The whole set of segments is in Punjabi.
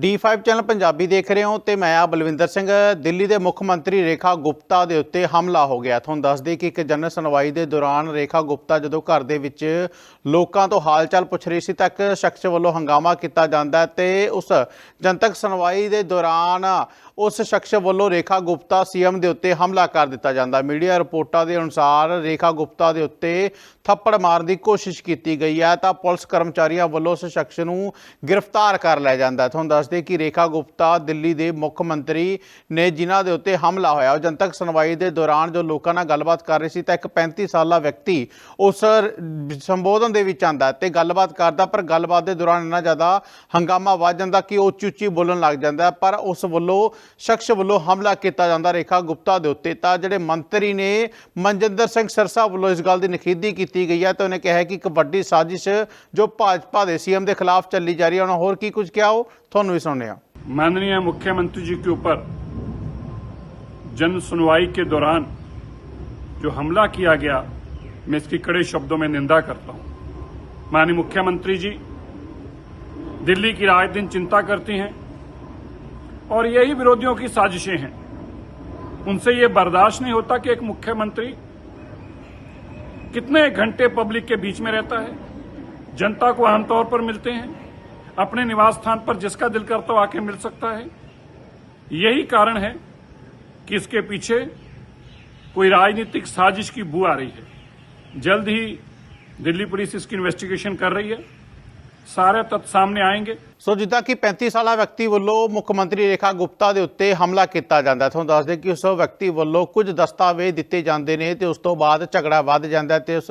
D5 ਚੈਨਲ ਪੰਜਾਬੀ ਦੇਖ ਰਹੇ ਹੋ ਤੇ ਮੈਂ ਆ ਬਲਵਿੰਦਰ ਸਿੰਘ, ਦਿੱਲੀ ਦੇ ਮੁੱਖ ਮੰਤਰੀ ਰੇਖਾ ਗੁਪਤਾ ਦੇ ਉੱਤੇ ਹਮਲਾ ਹੋ ਗਿਆ। ਤੁਹਾਨੂੰ ਦੱਸ ਦਈਏ ਕਿ ਇੱਕ ਜਨਰਲ ਸੁਣਵਾਈ ਦੇ ਦੌਰਾਨ ਰੇਖਾ ਗੁਪਤਾ ਜਦੋਂ ਘਰ ਦੇ ਵਿੱਚ ਲੋਕਾਂ ਤੋਂ ਹਾਲਚਾਲ ਪੁੱਛ ਰਹੀ ਸੀ ਤਾਂ ਇੱਕ ਸ਼ਖਸ ਵੱਲੋਂ ਹੰਗਾਮਾ ਕੀਤਾ ਜਾਂਦਾ ਹੈ ਤੇ ਉਸ ਜਨਤਕ ਸੁਣਵਾਈ ਦੇ ਦੌਰਾਨ ਉਸ ਸ਼ਖਸ ਵੱਲੋਂ ਰੇਖਾ ਗੁਪਤਾ ਸੀਐਮ ਦੇ ਉੱਤੇ ਹਮਲਾ ਕਰ ਦਿੱਤਾ ਜਾਂਦਾ। ਮੀਡੀਆ ਰਿਪੋਰਟਾਂ ਦੇ ਅਨੁਸਾਰ ਰੇਖਾ ਗੁਪਤਾ ਦੇ ਉੱਤੇ ਥੱਪੜ ਮਾਰਨ ਦੀ ਕੋਸ਼ਿਸ਼ ਕੀਤੀ ਗਈ ਹੈ ਤਾਂ ਪੁਲਿਸ ਕਰਮਚਾਰੀਆਂ ਵੱਲੋਂ ਉਸ ਸ਼ਖਸ ਨੂੰ ਗ੍ਰਿਫਤਾਰ ਕਰ ਲਿਆ ਜਾਂਦਾ ਤੁਹਾਨੂੰ ਦੱਸਦੇ ਕਿ ਰੇਖਾ ਗੁਪਤਾ ਦਿੱਲੀ ਦੇ ਮੁੱਖ ਮੰਤਰੀ ਨੇ ਜਿਨ੍ਹਾਂ ਦੇ ਉੱਤੇ ਹਮਲਾ ਹੋਇਆ। ਉਹ ਜਨਤਕ ਸੁਣਵਾਈ ਦੇ ਦੌਰਾਨ ਜੋ ਲੋਕਾਂ ਨਾਲ ਗੱਲਬਾਤ ਕਰ ਰਹੇ ਸੀ ਤਾਂ ਇੱਕ 35 ਸਾਲਾ ਵਿਅਕਤੀ ਉਸ ਸੰਬੋਧਨ ਦੇ ਵਿੱਚ ਆਂਦਾ ਤੇ ਗੱਲਬਾਤ ਕਰਦਾ, ਪਰ ਗੱਲਬਾਤ ਦੇ ਦੌਰਾਨ ਇੰਨਾ ਜ਼ਿਆਦਾ ਹੰਗਾਮਾ ਵੱਧ ਜਾਂਦਾ ਕਿ ਉਹ ਉੱਚੀ ਉੱਚੀ ਬੋਲਣ ਲੱਗ ਜਾਂਦਾ ਪਰ ਉਸ ਵੱਲੋਂ ਸ਼ਖਸ ਵੱਲੋਂ ਹਮਲਾ ਕੀਤਾ ਜਾਂਦਾ ਰੇਖਾ ਗੁਪਤਾ ਦੇ ਉੱਤੇ ਤਾਂ ਜਿਹੜੇ ਮੰਤਰੀ ਨੇ ਮਨਜਿੰਦਰ ਸਿੰਘ ਸਰਸਾ ਵੱਲੋਂ ਇਸ ਗੱਲ ਦੀ ਨਖੇਦੀ ਕੀਤੀ ਗਈ ਹੈ ਤੇ ਉਹਨੇ ਕਿਹਾ ਹੈ ਕਿ ਇੱਕ ਵੱਡੀ ਸਾਜ਼ਿਸ਼ ਜੋ ਭਾਜਪਾ ਦੇ ਸੀਐਮ ਦੇ ਖਿਲਾਫ ਚੱਲੀ ਜਾ ਰਹੀ ਹੈ ਉਹਨਾਂ ਹੋਰ ਕੀ ਕੁਝ ਕਿਹਾ ਉਹ ਤੁਹਾਨੂੰ ਵੀ ਸੁਣਨੇ ਆ माननीय मुख्यमंत्री जी के ऊपर जन सुनवाई के दौरान जो हमला किया गया मैं इसकी कड़े शब्दों में निंदा करता हूं माननीय मुख्यमंत्री जी दिल्ली की राय दिन चिंता करती हैं और यही विरोधियों की साजिशें हैं। उनसे ये बर्दाश्त नहीं होता कि एक मुख्यमंत्री कितने घंटे पब्लिक के बीच में रहता है। जनता को आमतौर पर मिलते हैं, अपने निवास स्थान पर जिसका दिल करता हो आके मिल सकता है। यही कारण है कि इसके पीछे कोई राजनीतिक साजिश की बू आ रही है। जल्द ही दिल्ली पुलिस इसकी इन्वेस्टिगेशन कर रही है। ਸਾਰੇ ਤੱਤ ਸਾਹਮਣੇ ਆਏਗੇ। ਸੋ ਜਿੱਦਾਂ ਕਿ 35 ਸਾਲਾ ਵਿਅਕਤੀ ਵੱਲੋਂ ਮੁੱਖ ਮੰਤਰੀ ਰੇਖਾ ਗੁਪਤਾ ਦੇ ਉੱਤੇ ਹਮਲਾ ਕੀਤਾ ਜਾਂਦਾ ਤੁਹਾਨੂੰ ਦੱਸ ਦੇ ਕਿ ਉਸ ਵਿਅਕਤੀ ਵੱਲੋਂ ਕੁਝ ਦਸਤਾਵੇਜ਼ ਦਿੱਤੇ ਜਾਂਦੇ ਨੇ ਤੇ ਉਸ ਤੋਂ ਬਾਅਦ ਝਗੜਾ ਵੱਧ ਜਾਂਦਾ ਤੇ ਉਸ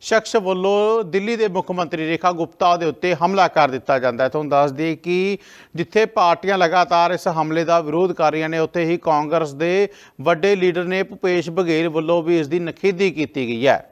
ਸ਼ਖਸ ਵੱਲੋਂ ਦਿੱਲੀ ਦੇ ਮੁੱਖ ਮੰਤਰੀ ਰੇਖਾ ਗੁਪਤਾ ਦੇ ਉੱਤੇ ਹਮਲਾ ਕਰ ਦਿੱਤਾ ਜਾਂਦਾ ਤੁਹਾਨੂੰ ਦੱਸ ਦੇ ਕਿ ਜਿੱਥੇ ਪਾਰਟੀਆਂ ਲਗਾਤਾਰ ਇਸ ਹਮਲੇ ਦਾ ਵਿਰੋਧ ਕਰ ਰਹੀਆਂ ਨੇ, ਉੱਥੇ ਹੀ ਕਾਂਗਰਸ ਦੇ ਵੱਡੇ ਲੀਡਰ ਨੇ ਭੁਪੇਸ਼ ਬਘੇਲ ਵੱਲੋਂ ਵੀ ਇਸ ਦੀ ਨਖੇਦੀ ਕੀਤੀ ਗਈ ਹੈ।